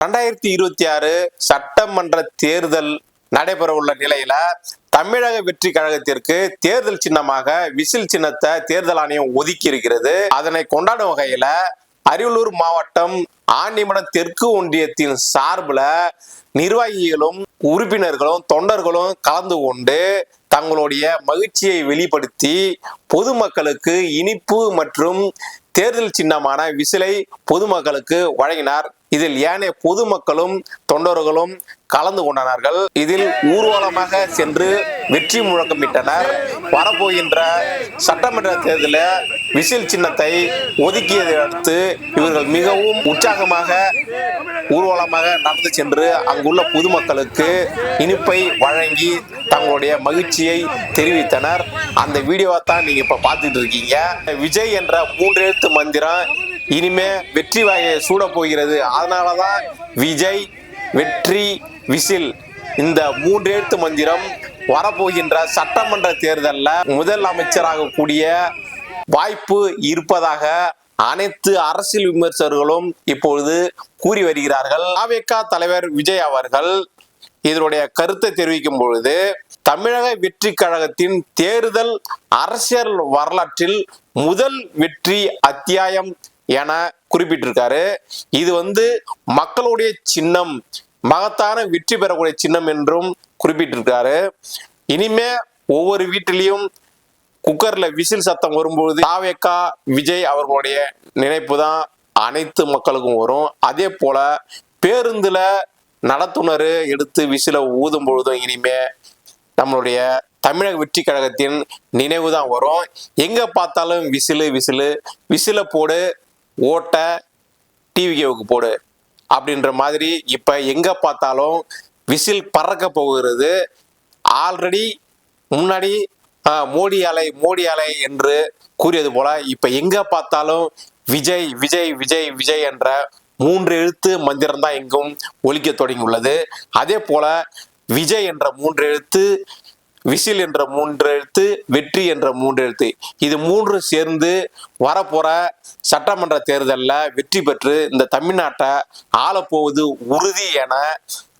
ரெண்டாயிரத்தி இருபத்தி ஆறு சட்டமன்ற தேர்தல் நடைபெற உள்ள நிலையில தமிழக வெற்றி கழகத்திற்கு தேர்தல் சின்னமாக விசில் சின்னத்தை தேர்தல் ஆணையம் ஒதுக்கி இருக்கிறது. அதனை கொண்டாடும் வகையில அரியலூர் மாவட்டம் ஆண்டிமடம் தெற்கு ஒன்றியத்தின் சார்பில் நிர்வாகிகளும் உறுப்பினர்களும் தொண்டர்களும் கலந்து கொண்டு தங்களுடைய மகிழ்ச்சியை வெளிப்படுத்தி பொதுமக்களுக்கு இனிப்பு மற்றும் தேர்தல் சின்னமான விசிலை பொதுமக்களுக்கு வழங்கினார். இதில் ஏனைய பொதுமக்களும் தொண்டர்களும் கலந்து கொண்டனர்கள். இதில் ஊர்வலமாக சென்று வெற்றி முழக்கமிட்டனர் வரப்போகின்ற சட்டமன்ற தேர்தலில் விசில் சின்னத்தை ஒதுக்கியதை அடுத்து இவர்கள் மிகவும் உற்சாகமாக ஊர்வலமாக நடந்து சென்று அங்குள்ள பொதுமக்களுக்கு இனிப்பை வழங்கி தங்களுடைய மகிழ்ச்சியை தெரிவித்தனர். அந்த வீடியோவை தான் நீங்க இப்ப பார்த்துட்டு இருக்கீங்க. விஜய் என்ற மூன்று எழுத்து மந்திரம் இனிமே வெற்றி வாயை சூட போகிறது. அதனாலதான் விஜய் வெற்றி விசில் இந்த மூன்று எழுத்து மந்திரம் வரப்போகின்ற சட்டமன்ற தேர்தலில் முதல் அமைச்சராக கூடிய வாய்ப்பு இருப்பதாக அனைத்து அரசியல் விமர்சகர்களும் இப்பொழுது கூறி வருகிறார்கள். அவேகா தலைவர் விஜய் அவர்கள் இதனுடைய கருத்தை தெரிவிக்கும் பொழுது தமிழக வெற்றி கழகத்தின் தேர்தல் அரசியல் வரலாற்றில் முதல் வெற்றி அத்தியாயம் என குறிப்பிட்டிருக்காரு. இது வந்து மக்களுடைய சின்னம் மகத்தான வெற்றி பெறக்கூடிய சின்னம் என்றும் குறிப்பிட்டிருக்காரு. இனிமே ஒவ்வொரு வீட்டிலையும் குக்கர்ல விசில் சத்தம் வரும்பொழுது தாவேக்கா விஜய் அவர்களுடைய நினைப்பு தான் அனைத்து மக்களுக்கும் வரும். அதே போல பேருந்துல நடத்துனர் எடுத்து விசில ஊதும் பொழுதும் இனிமே நம்மளுடைய தமிழக வெற்றி கழகத்தின் நினைவு தான் வரும். எங்க பார்த்தாலும் விசிலு விசிலு. விசில போடு ஓட்ட டிவிகேவுக்கு போடு. அப்படின்ற மாதிரி இப்ப எங்க பார்த்தாலும் விசில் பறக்க போகிறது. ஆல்ரெடி முன்னாடி மோடி அலை மோடி அலை என்று கூறியது போல இப்ப எங்க பார்த்தாலும் விஜய் விஜய் விஜய் விஜய் என்ற மூன்று எழுத்து மந்திரம் தான் எங்கும் ஒலிக்க தொடங்கியுள்ளது. அதே போல விஜய் என்ற மூன்று எழுத்து விசில் என்ற மூன்று எழுத்து வெற்றி என்ற மூன்று எழுத்து இது மூன்று சேர்ந்து வரப்போற சட்டமன்ற தேர்தலில் வெற்றி பெற்று இந்த தமிழ்நாட்டை ஆளப்போவது உறுதி என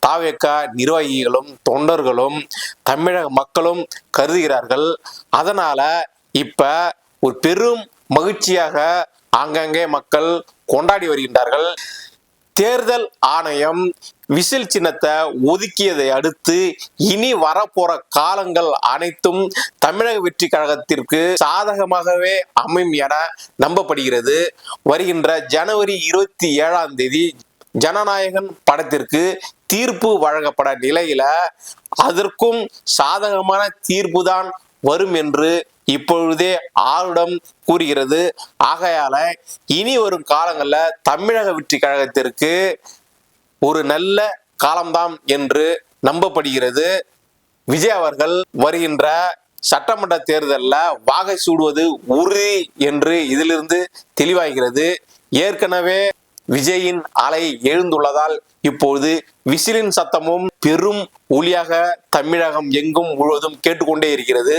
தாவேக்கா நிர்வாகிகளும் தொண்டர்களும் தமிழக மக்களும் கருதுகிறார்கள். அதனால இப்ப ஒரு பெரும் மகிழ்ச்சியாக ஆங்காங்கே மக்கள் கொண்டாடி வருகின்றார்கள். தேர்தல் ஆணையம் விசில் சின்னத்தை ஒதுக்கியதை அடுத்து இனி வரப்போற காலங்கள் அனைத்தும் தமிழக வெற்றி கழகத்திற்கு சாதகமாகவே அமையும் என நம்பப்படுகிறது. வருகின்ற ஜனவரி இருபத்தி ஏழாம் தேதி ஜனநாயகன் படத்திற்கு தீர்ப்பு வழங்கப்பட நிலையில அதற்கும் சாதகமான தீர்ப்பு தான் வரும் என்று இப்பொழுதே ஆளுடம் கூறுகிறது. ஆகையால இனி வரும் காலங்களில் தமிழக வெற்றி கழகத்திற்கு ஒரு நல்ல காலம்தான் என்று நம்பப்படுகிறது. விஜய் அவர்கள் வருகின்ற சட்டமன்ற தேர்தலில் வாகை சூடுவது உறுதி என்று இதிலிருந்து தெளிவாகிறது. ஏற்கனவே விஜயின் அலை எழுந்துள்ளதால் இப்போது விசிலின் சத்தமும் பெரும் ஒளியாக தமிழகம் எங்கும் முழுவதும் கேட்டுக்கொண்டே இருக்கிறது.